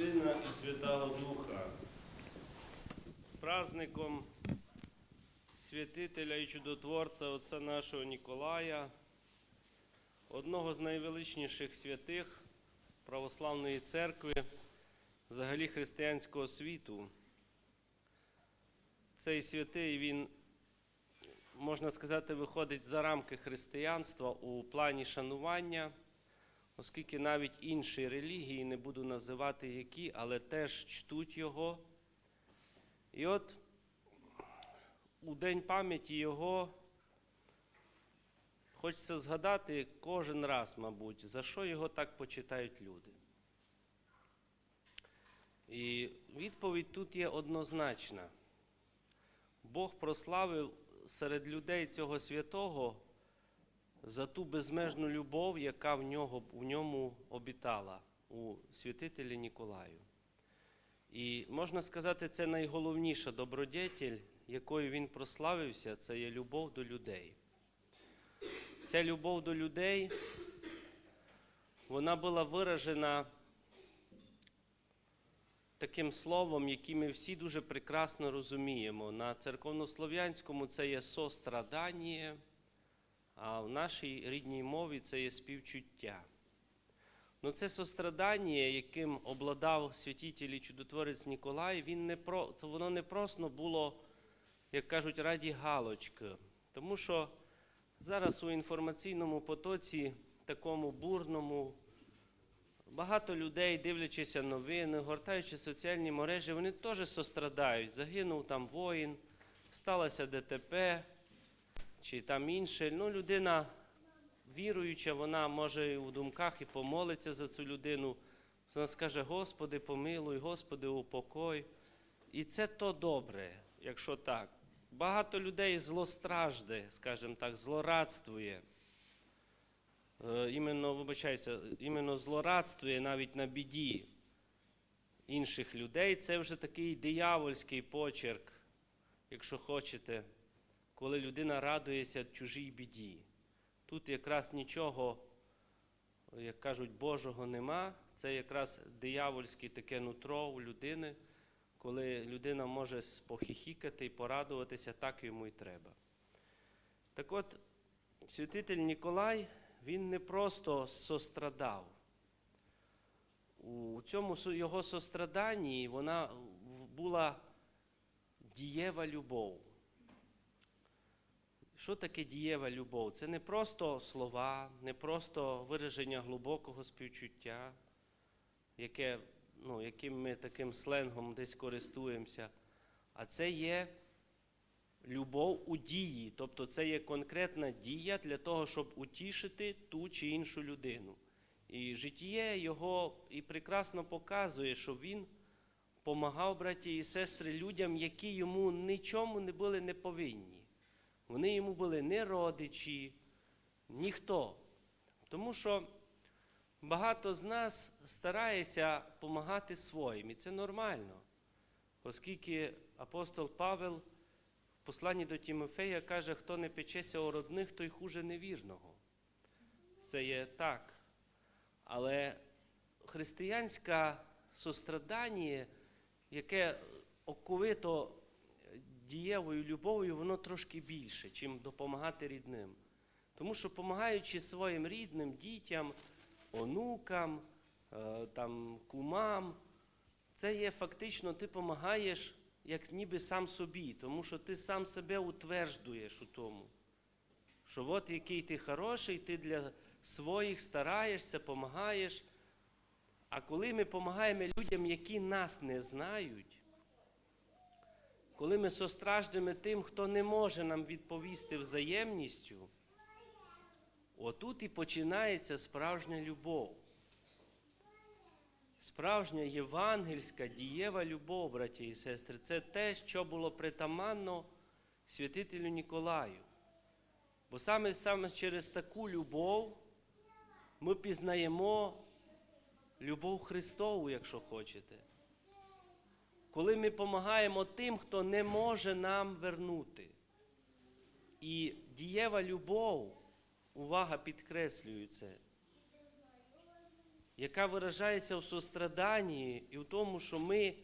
Сина і Святого Духа. З праздником святителя і чудотворця Отця нашого Ніколая, одного з найвеличніших святих православної церкви, взагалі християнського світу. Цей святий він, можна сказати, виходить за рамки християнства у плані шанування оскільки навіть інші релігії, не буду називати які, але теж чтуть його. І от у День пам'яті його хочеться згадати кожен раз, мабуть, за що його так почитають люди. І відповідь тут є однозначна. Бог прославив серед людей цього святого за ту безмежну любов, яка в, нього, в ньому обітала у святителі Ніколаю. І можна сказати, це найголовніша добродетель, якою він прославився, це є любов до людей. Ця любов до людей, вона була виражена таким словом, яке ми всі дуже прекрасно розуміємо. На церковнослов'янському це є сострадання, а в нашій рідній мові це є співчуття. Ну, це сострадання, яким обладав святитель і чудотворець Ніколай, він не про, це воно не просто було, як кажуть, раді галочки. Тому що зараз у інформаційному потоці, такому бурному, багато людей, дивлячися новини, гортаючи соціальні мережі, вони теж сострадають. Загинув там воїн, сталося ДТП чи там інше. Ну, людина віруюча, вона може у думках і помолиться за цю людину. Вона скаже, Господи, помилуй, Господи, упокой. І це то добре, якщо так. Багато людей злостражде, скажімо так, злорадствує. Е, Іменно, вибачаюся, іменно злорадствує навіть на біді інших людей. Це вже такий диявольський почерк, якщо хочете коли людина радується чужій біді. Тут якраз нічого, як кажуть, Божого нема. Це якраз диявольське таке нутро у людини, коли людина може похихікати і порадуватися, так йому і треба. Так от, святитель Ніколай, він не просто сострадав. У цьому його состраданні вона була дієва любов. Що таке дієва любов? Це не просто слова, не просто вираження глибокого співчуття, яке, ну, яким ми таким сленгом десь користуємося, а це є любов у дії, тобто це є конкретна дія для того, щоб утішити ту чи іншу людину. І життя його і прекрасно показує, що він помагав, браті і сестри, людям, які йому нічому не були не повинні. Вони йому були не родичі, ніхто. Тому що багато з нас старається допомагати своїм, і це нормально. Оскільки апостол Павел в посланні до Тімофея каже, хто не печеться о родних, той хуже невірного. Це є так. Але християнське сострадання, яке оковито дієвою любов'ю, воно трошки більше, чим допомагати рідним. Тому що, допомагаючи своїм рідним, дітям, онукам, е, там, кумам, це є фактично, ти допомагаєш як ніби сам собі, тому що ти сам себе утверджуєш у тому. Що от який ти хороший, ти для своїх стараєшся, допомагаєш. А коли ми допомагаємо людям, які нас не знають, коли ми состраждемо тим, хто не може нам відповісти взаємністю, отут і починається справжня любов. Справжня євангельська дієва любов, браті і сестри, це те, що було притаманно святителю Ніколаю. Бо саме, саме через таку любов ми пізнаємо любов Христову, якщо хочете коли ми допомагаємо тим, хто не може нам вернути. І дієва любов, увага підкреслюю це, яка виражається в состраданні і в тому, що ми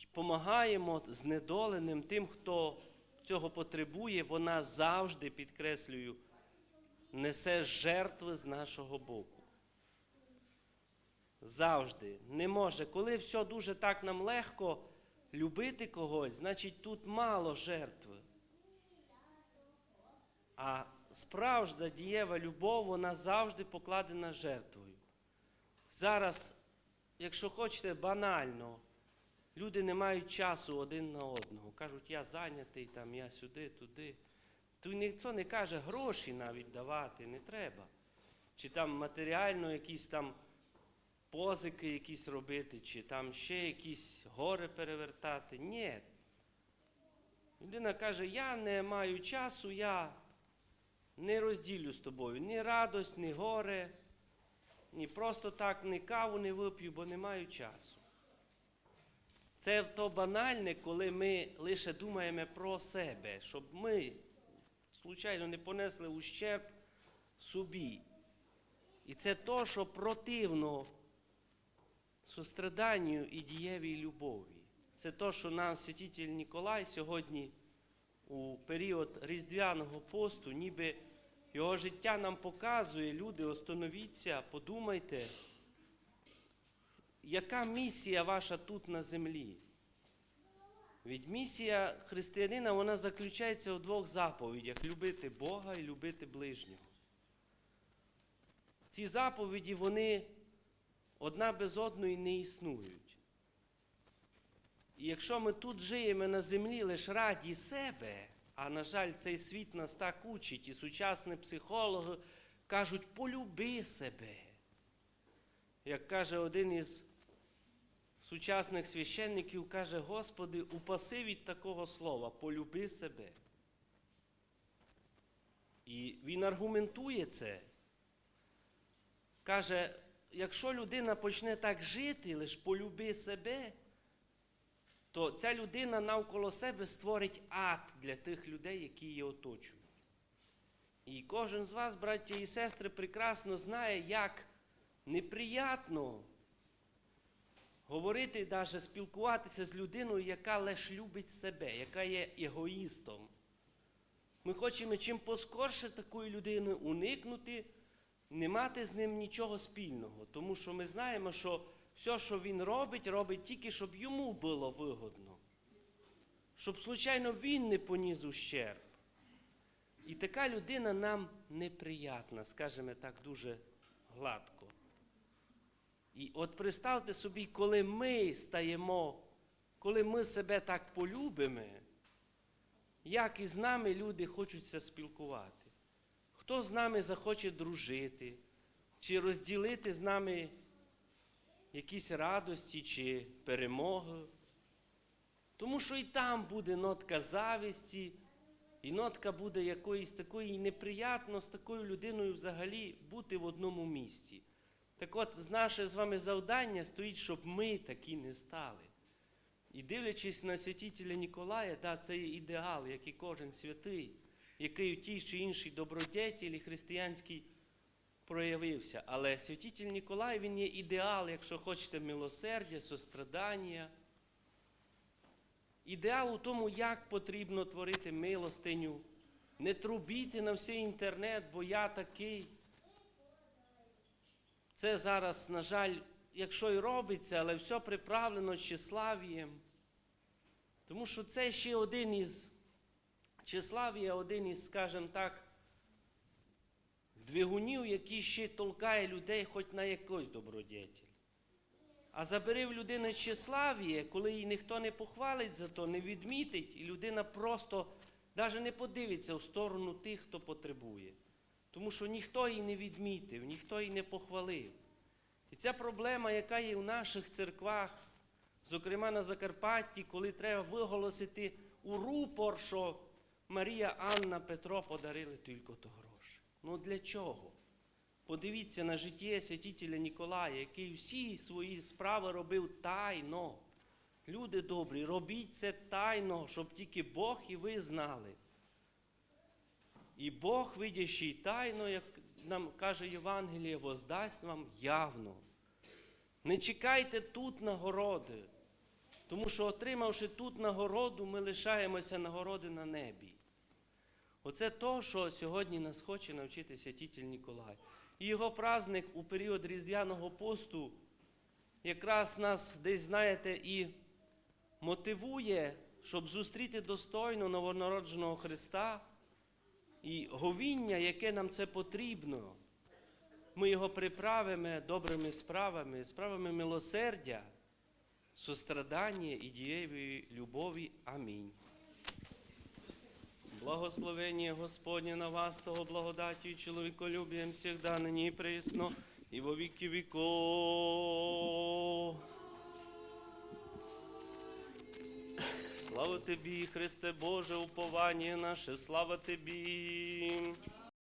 допомагаємо знедоленим тим, хто цього потребує, вона завжди, підкреслюю, несе жертви з нашого боку. Завжди не може. Коли все дуже так нам легко любити когось, значить тут мало жертви. А справжня дієва любов, вона завжди покладена жертвою. Зараз, якщо хочете, банально, люди не мають часу один на одного. Кажуть, я зайнятий, там, я сюди, туди. Тут ніхто не каже гроші навіть давати, не треба. Чи там матеріально якісь там позики якісь робити, чи там ще якісь гори перевертати. Ні. Людина каже, я не маю часу, я не розділю з тобою ні радость, ні горе, ні просто так, ні каву не вип'ю, бо не маю часу. Це то банальне, коли ми лише думаємо про себе, щоб ми, случайно, не понесли ущерб собі. І це то, що противно состраданню і дієвій любові. Це то, що нам святитель Ніколай сьогодні у період Різдвяного посту, ніби його життя нам показує, люди, остановіться, подумайте, яка місія ваша тут на землі? Від місія християнина вона заключається у двох заповідях любити Бога і любити ближнього. Ці заповіді, вони одна без одної не існують. І якщо ми тут живемо на землі лише раді себе, а на жаль, цей світ нас так учить, і сучасні психологи кажуть, полюби себе. Як каже один із сучасних священників, каже, Господи, упаси від такого слова, полюби себе. І він аргументує це. Каже, якщо людина почне так жити, лише полюби себе, то ця людина навколо себе створить ад для тих людей, які її оточують. І кожен з вас, браття і сестри, прекрасно знає, як неприятно говорити, навіть спілкуватися з людиною, яка лише любить себе, яка є егоїстом. Ми хочемо чим поскорше такої людини уникнути, не мати з ним нічого спільного, тому що ми знаємо, що все, що він робить, робить тільки, щоб йому було вигодно, щоб, случайно, він не поніс ущерб. І така людина нам неприятна, скажімо так, дуже гладко. І от представте собі, коли ми стаємо, коли ми себе так полюбимо, як із нами люди хочуться спілкувати. Хто з нами захоче дружити, чи розділити з нами якісь радості чи перемоги. Тому що і там буде нотка завісті, і нотка буде якоїсь такої неприятно з такою людиною взагалі бути в одному місці. Так от, наше з вами завдання стоїть, щоб ми такі не стали. І дивлячись на святителя Ніколая, да, це ідеал, як і кожен святий, який у тій чи іншій добродетелі християнській проявився. Але святитель Ніколай він є ідеал, якщо хочете, милосердя, сострадання. Ідеал у тому, як потрібно творити милостиню. Не трубіти на всій інтернет, бо я такий. Це зараз, на жаль, якщо і робиться, але все приправлено тщеславієм. Тому що це ще один із тщеславія, один із, скажімо так, двигунів, який ще толкає людей хоч на якусь добродетель. А забери в людини тщеславіє, коли її ніхто не похвалить за то, не відмітить, і людина просто навіть не подивиться в сторону тих, хто потребує. Тому що ніхто її не відмітив, ніхто її не похвалив. І ця проблема, яка є в наших церквах, зокрема на Закарпатті, коли треба виголосити у рупор, що Марія Анна Петро подарили тільки то гроші. Ну для чого? Подивіться на життя святителя Ніколая, який всі свої справи робив тайно. Люди добрі, робіть це тайно, щоб тільки Бог і ви знали. І Бог, видячи тайно, як нам каже Євангеліє, воздасть вам явно. Не чекайте тут нагороди, тому що, отримавши тут нагороду, ми лишаємося нагороди на небі. Оце то, що сьогодні нас хоче навчити святитель Ніколай. І його праздник у період Різдвяного посту якраз нас десь, знаєте, і мотивує, щоб зустріти достойно новонародженого Христа і говіння, яке нам це потрібно. Ми його приправимо добрими справами, справами милосердя, сострадання і дієвої любові. Амінь. Благословення Господнє на вас, того благодаті і чоловіколюбієм всегда, нині і присно, і во віки віков. Слава тобі, Христе Боже, уповання наше, слава тобі.